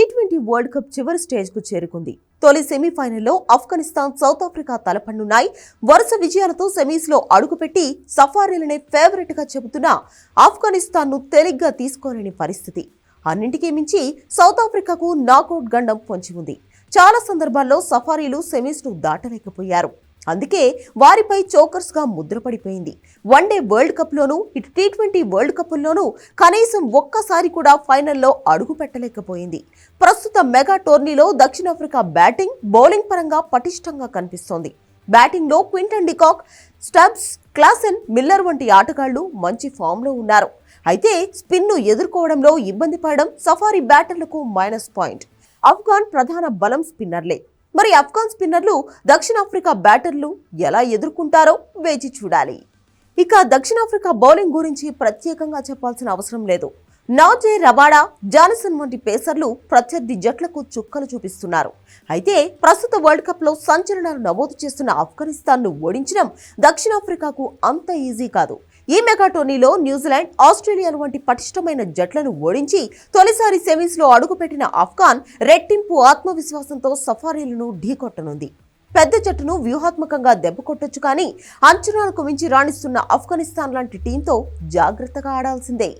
T twenty world cup చివరి స్టేజ్కు చేరుకుంది. తొలి సెమీఫైనల్లో ఆఫ్ఘనిస్తాన్ సౌత్ ఆఫ్రికా తలపన్నున్నాయి. వరుస విజయాలతో సెమీస్లో అడుగుపెట్టి సఫారీలనే ఫేవరెట్గా చెబుతున్న ఆఫ్ఘనిస్తాన్ను తేలిగ్గా తీసుకోలేని పరిస్థితి. అన్నింటికీ మించి సౌత్ ఆఫ్రికాకు నాకౌట్ గండం పొంచి ఉంది. చాలా సందర్భాల్లో సఫారీలు సెమీస్ను దాటలేకపోయారు. అందుకే వారిపై చోకర్స్గా ముద్రపడిపోయింది వన్డే వరల్డ్ కప్లోనూ ఇటు టీ ట్వంటీ వరల్డ్ కప్ల్లోనూ కనీసం ఒక్కసారి కూడా ఫైనల్లో అడుగు పెట్టలేకపోయింది. ప్రస్తుత మెగా టోర్నీలో దక్షిణాఫ్రికా బ్యాటింగ్ బౌలింగ్ పరంగా పటిష్టంగా కనిపిస్తోంది. బ్యాటింగ్లో Quinton de Kock Stubbs Klaasen Miller వంటి ఆటగాళ్ళు మంచి ఫామ్లో ఉన్నారు. అయితే స్పిన్ను ఎదుర్కోవడంలో ఇబ్బంది పడడం సఫారీ బ్యాటర్లకు మైనస్ పాయింట్. ఆఫ్ఘాన్ ప్రధాన బలం స్పిన్నర్లే. మరి ఆఫ్ఘాన్ స్పిన్నర్లు దక్షిణాఫ్రికా బ్యాటర్లు ఎలా ఎదుర్కొంటారో వేచి చూడాలి. ఇక దక్షిణాఫ్రికా బౌలింగ్ గురించి ప్రత్యేకంగా చెప్పాల్సిన అవసరం లేదు. నవజే రబాడా జానసన్ వంటి పేసర్లు ప్రత్యర్థి జట్లకు చుక్కలు చూపిస్తున్నారు. అయితే ప్రస్తుత వరల్డ్ కప్లో సంచలనాలు నమోదు చేస్తున్న ఆఫ్ఘనిస్తాన్ను ఓడించడం దక్షిణాఫ్రికాకు అంత ఈజీ కాదు. ఈ మెగా టోర్నీలో న్యూజిలాండ్ ఆస్ట్రేలియా వంటి పటిష్టమైన జట్లను ఓడించి తొలిసారి సెమీస్లో అడుగుపెట్టిన ఆఫ్ఘాన్ రెట్టింపు ఆత్మవిశ్వాసంతో సఫారీలను ఢీకొట్టనుంది. పెద్ద జట్టును వ్యూహాత్మకంగా దెబ్బకొట్టొచ్చు కానీ అంచనాలకు మించి రాణిస్తున్న ఆఫ్ఘనిస్తాన్ లాంటి టీంతో జాగ్రత్తగా ఆడాల్సిందే.